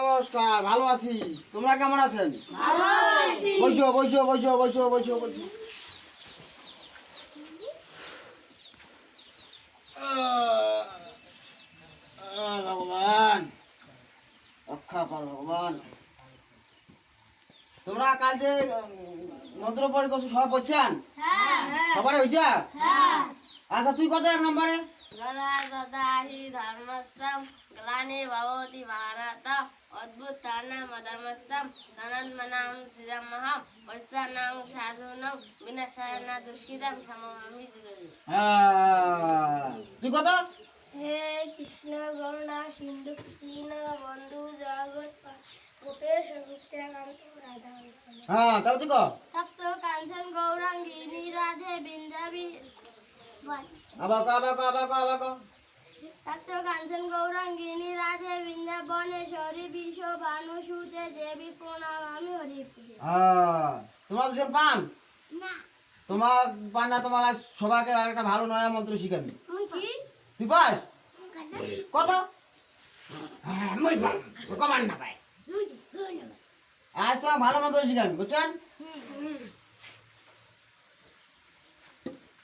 নমস্কার ভালো আছি। তোমরা কেমন আছেন? বইছো বইছো বইছো বইছো বইছো বইছো ভগবান। রক্ষা কর ভগবান। তোমরা কাল যে মন্ত্র পড়ে সব বলছেন সবার হয়েছে? হ্যাঁ। আচ্ছা তুই কত এক নম্বরে? गदागदाहि धर्मस्सं ग्लानि भवति भारत अद्भुतानाम् अधर्मस्सं धनन्मनां सृजमहं वर्षाणां साधूनां विनशायन दुष्कृतं क्षममि হে কৃষ্ণ করুণা সিন্ধু দীন বন্ধু জগৎ গোপেশ নিত্যাকান্ত রাধা হ্যাঁ তাও তুই কাঞ্চন গৌরাঙ্গিনী রাধে বৃন্দাবী আবার কো আবার কো আবার কো আবার কো তপ্ত কাঞ্চন গৌরাঙ্গিনী রাধে বৃন্দাবনেশ্বরী বিশ্ব ভানু সুতে দেবী প্রণাম আমি হ্যাঁ তোমার দুজন পান? না। তোমার পান না তোমার সবাইকে আর একটা ভালো নয়া মন্ত্র শিখাবি। তুই পাস? কত? হ্যাঁ, কমান না পাই আজ তোমার ভালো মন্ত্র শিখাবি বুঝছেন?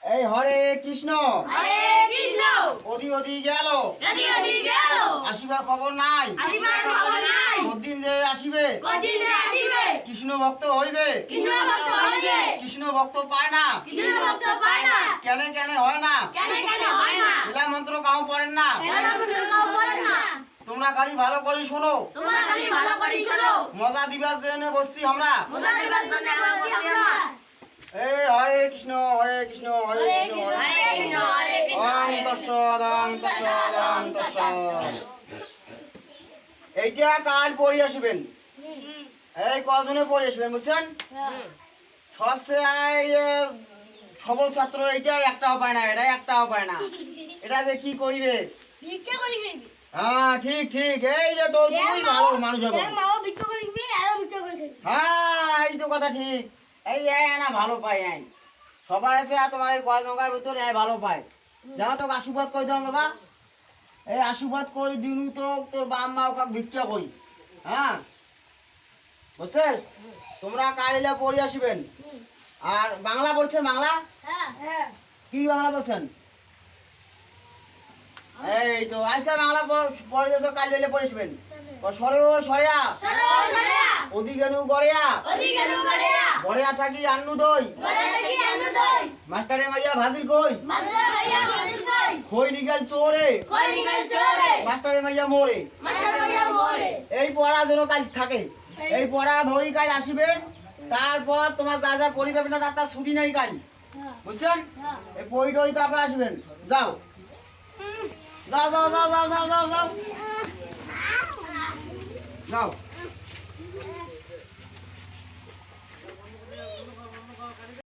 এই হরে কৃষ্ণ। হরে কৃষ্ণ। অধি অধি গেল। নদী নদী গেল। আসিবার খবর নাই। আসিবার খবর নাই। কদিন যে আসিবে? কদিন আসিবে? কৃষ্ণ ভক্ত হইবে। কৃষ্ণ ভক্ত হইবে। কৃষ্ণ ভক্ত পায় না। কৃষ্ণ ভক্ত পায় না। কেন কেন হয় না। কেন কেন হয় না। এলা মন্ত্র কাউ পড়েন না। কেন মন্ত্র কাউ পড়ে না। তোমরা খালি ভালো করে শোনো। তোমরা খালি ভালো করে শোনো। মজা দিবার জন্য বসছি আমরা। মোদা দেবার জন্য আমরা। এই হরে কৃষ্ণ হরে কৃষ্ণ হরে কৃষ্ণ। হরে ওম ওম ওম এইটা কাল পড়ে আসবেন। এই কজনে পড়ে আসবেন বুঝছেন? সবচেয়ে সবল ছাত্র এইটা একটাও পায় না এটা একটাও পায় না। এটা যে কি করিবে? হ্যাঁ ঠিক ঠিক। এই যে তো তুই ভালো মানুষ হবে। হ্যাঁ এই তো কথা ঠিক। এই না ভালো পাই সবাই আছে আর তোমার এই কয় জঙ্গার ভিতরে এই ভালো পায়। জানো তো আশীর্বাদ করে দাও বাবা? এই আশীর্বাদ করে দিনু তো তোর বাপ মা ওকে ভিক্ষা করি। হ্যাঁ? বুঝছিস? তোমরা কালিলা পড়ে আসবেন। আর বাংলা পড়ছে বাংলা? হ্যাঁ হ্যাঁ। কি বাংলা বলছেন এই তো আজকাল বাংলা পড়- পড়ে যাচ্ছ কাল বেলে পড়েছিবেন সরে ও সরেয়া। চলো চলো ওদিকেনু গড়িয়া। গড়িয়া থাকি আন্নু দই। গড়ে দেখি আনু দই। মাস্টারে মাইয়া ভাজি কই। মাঝে ভাইয়া মাঝে দই খই নিগেল চোরে। কই নিগল চোরে। মাস্টারে মাইয়া মোরে। মাঝে ভাইয়া মোরে। এই পড়া যেন কাল থাকে। এই। পড়া ধরি কাল আসিবে। তারপর তোমার যা যা পরিবে না তার তার ছুটি নাই কাল। বুঝছেন? হ্যাঁ। এই বই টই তারপর আসবেন। যাও। যাও যাও যাও যাও যাও যাও। যাও যাও।